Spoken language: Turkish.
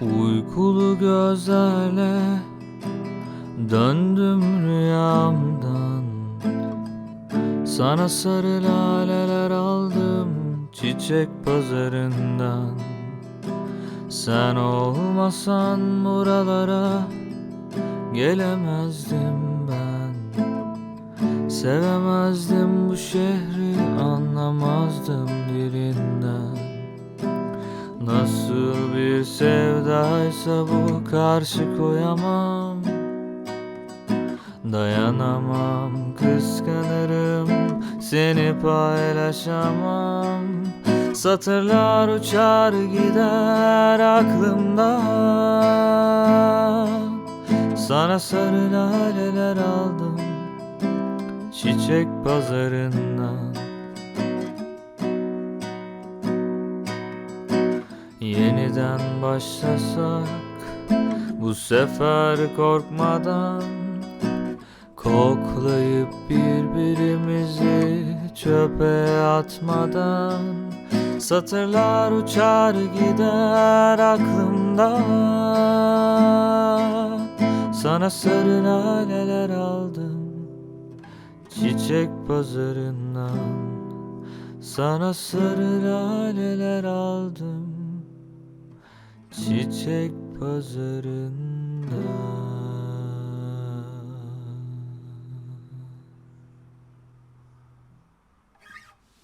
Uykulu gözlerle döndüm rüyamdan. Sana sarı laleler aldım çiçek pazarından. Sen olmasan buralara gelemezdim ben. Sevemezdim bu şehri anlamazdım dilinden. Nasıl bir sevdaysa bu karşı koyamam. Dayanamam kıskanırım seni paylaşamam. Satırlar uçar gider aklımdan. Sana sarı laleler aldım çiçek pazarından Yeniden başlasak bu sefer korkmadan Koklayıp birbirimizi çöpe atmadan. Satırlar uçar gider aklımdan. Sana sarı laleler aldım Çiçek pazarından. Sana sarı laleler aldım Çiçek pazarından